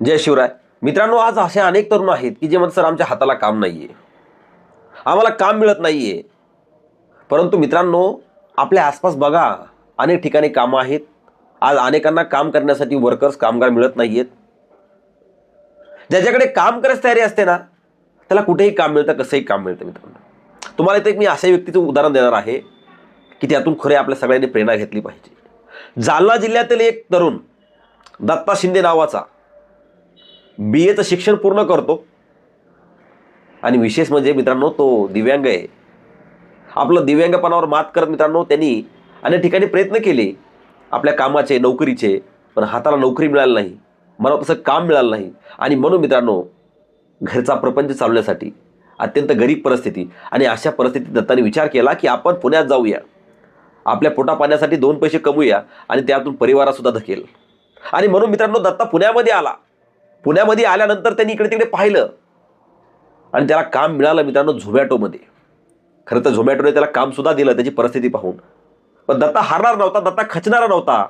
जय शिवराय. मित्रांनो आज असे अनेक तरुण आहेत की जे म्हणतात सर आमच्या हाताला काम नाही आहे आम्हाला काम मिळत नाही आहे परंतु मित्रांनो आपल्या आसपास बघा अनेक ठिकाणी कामं आहेत. आज अनेकांना काम करण्यासाठी वर्कर्स कामगार मिळत नाही आहेत ज्याच्याकडे काम करायची तयारी असते ना त्याला कुठेही काम मिळतं कसंही काम मिळतं मित्रांनो. तुम्हाला इथे एक मी अशा व्यक्तीचं उदाहरण देणार आहे की त्यातून खरे आपल्या सगळ्यांनी प्रेरणा घेतली पाहिजे. जालना जिल्ह्यातील एक तरुण दत्ता शिंदे नावाचा बी एचं शिक्षण पूर्ण करतो. आणि विशेष म्हणजे मित्रांनो तो दिव्यांग आहे. आपलं दिव्यांगपणावर मात करत मित्रांनो त्यांनी अनेक ठिकाणी प्रयत्न केले. आपल्या कामाचे नोकरीचे पण हाताला नोकरी मिळाली नाही. मला तसं काम मिळालं नाही. आणि म्हणून मित्रांनो घरचा प्रपंच चालवण्यासाठी अत्यंत गरीब परिस्थिती आणि अशा परिस्थितीत दत्ताने विचार केला की आपण पुण्यात जाऊया. आपल्या पोटापाण्यासाठी दोन पैसे कमवूया आणि त्यातून परिवारासुद्धा धकेल. आणि म्हणून मित्रांनो दत्ता पुण्यामध्ये आला. पुण्यामध्ये आल्यानंतर त्यांनी इकडे तिकडे पाहिलं. आणि त्याला काम मिळालं मित्रांनो झोमॅटोमध्ये. खरं तर झोमॅटोने त्याला कामसुद्धा दिलं त्याची परिस्थिती पाहून. पण दत्ता हारणार नव्हता दत्ता खचणारा नव्हता.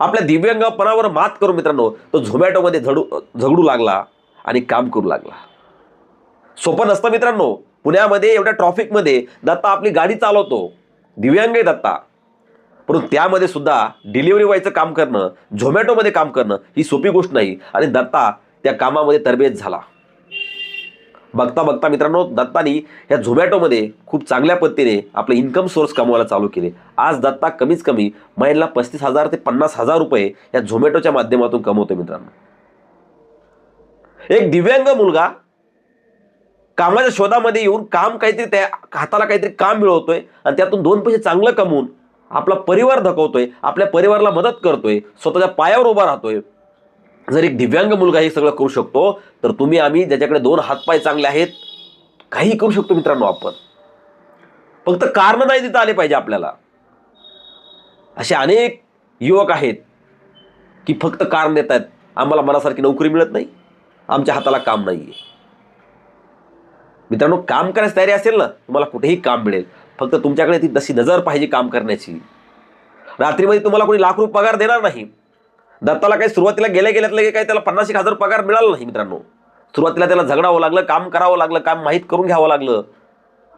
आपल्या दिव्यांगपणावर मात करून मित्रांनो तो झोमॅटोमध्ये झडू झगडू लागला आणि काम करू लागला. सोपं नसतं मित्रांनो पुण्यामध्ये एवढ्या ट्रॉफिकमध्ये दत्ता आपली गाडी चालवतो. दिव्यांग आहे दत्ता. परंतु त्यामध्ये सुद्धा डिलिव्हरी बॉयचं काम करणं झोमॅटोमध्ये काम करणं ही सोपी गोष्ट नाही. आणि दत्ता त्या कामामध्ये तरबेज झाला. बघता बघता मित्रांनो दत्तानी या झोमॅटोमध्ये खूप चांगल्या पद्धतीने आपले इन्कम सोर्स कमवायला चालू केले. आज दत्ता कमीच कमी महिन्याला पस्तीस हजार ते पन्नास हजार रुपये या झोमॅटोच्या माध्यमातून कमवतो मित्रांनो. एक दिव्यांग मुलगा कामाच्या शोधामध्ये येऊन काम काहीतरी त्या हाताला काहीतरी काम मिळवतोय आणि त्यातून दोन पैसे चांगलं कमवून आपला परिवार धकवतोय आपल्या परिवाराला मदत करतोय स्वतःच्या पायावर उभा राहतोय. जर एक दिव्यांग मुलगा हे सगळं करू शकतो तर तुम्ही आम्ही ज्याच्याकडे दोन हातपाय चांगले आहेत काही करू शकतो मित्रांनो आपण. फक्त कारण नाही तिथं आले पाहिजे आपल्याला. असे अनेक युवक आहेत की फक्त कारण देत आहेत. आम्हाला मनासारखी नोकरी मिळत नाही. आमच्या हाताला काम नाही आहे मित्रांनो काम करायची तयारी असेल ना तुम्हाला कुठेही काम मिळेल. फक्त तुमच्याकडे ती तशी नजर पाहिजे काम करण्याची. रात्रीमध्ये तुम्हाला कोणी लाख रुपये पगार देणार नाही. दत्ताला काही सुरुवातीला गेल्या गेल्यात लगे काही त्याला पन्नास एक हजार पगार मिळाला नाही मित्रांनो. सुरुवातीला त्याला झगडावं लागलं काम करावं लागलं काम माहीत करून घ्यावं लागलं.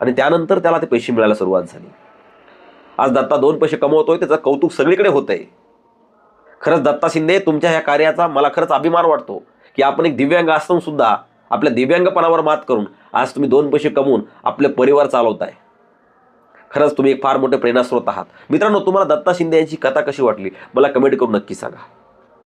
आणि त्यानंतर त्याला ते पैसे मिळायला सुरुवात झाली. आज दत्ता दोन पैसे कमवतोय त्याचं कौतुक सगळीकडे होत आहे खरंच दत्ता शिंदे तुमच्या ह्या कार्याचा मला खरंच अभिमान वाटतो की आपण एक दिव्यांग असून सुद्धा आपल्या दिव्यांगपणावर मात करून आज तुम्ही दोन पैसे कमवून आपले परिवार चालवताय. खरंच तुम्ही एक फार मोठे प्रेरणास्रोत आहात. मित्रांनो तुम्हाला दत्ता शिंदे यांची कथा कशी वाटली? मला कमेंट करून नक्की सांगा.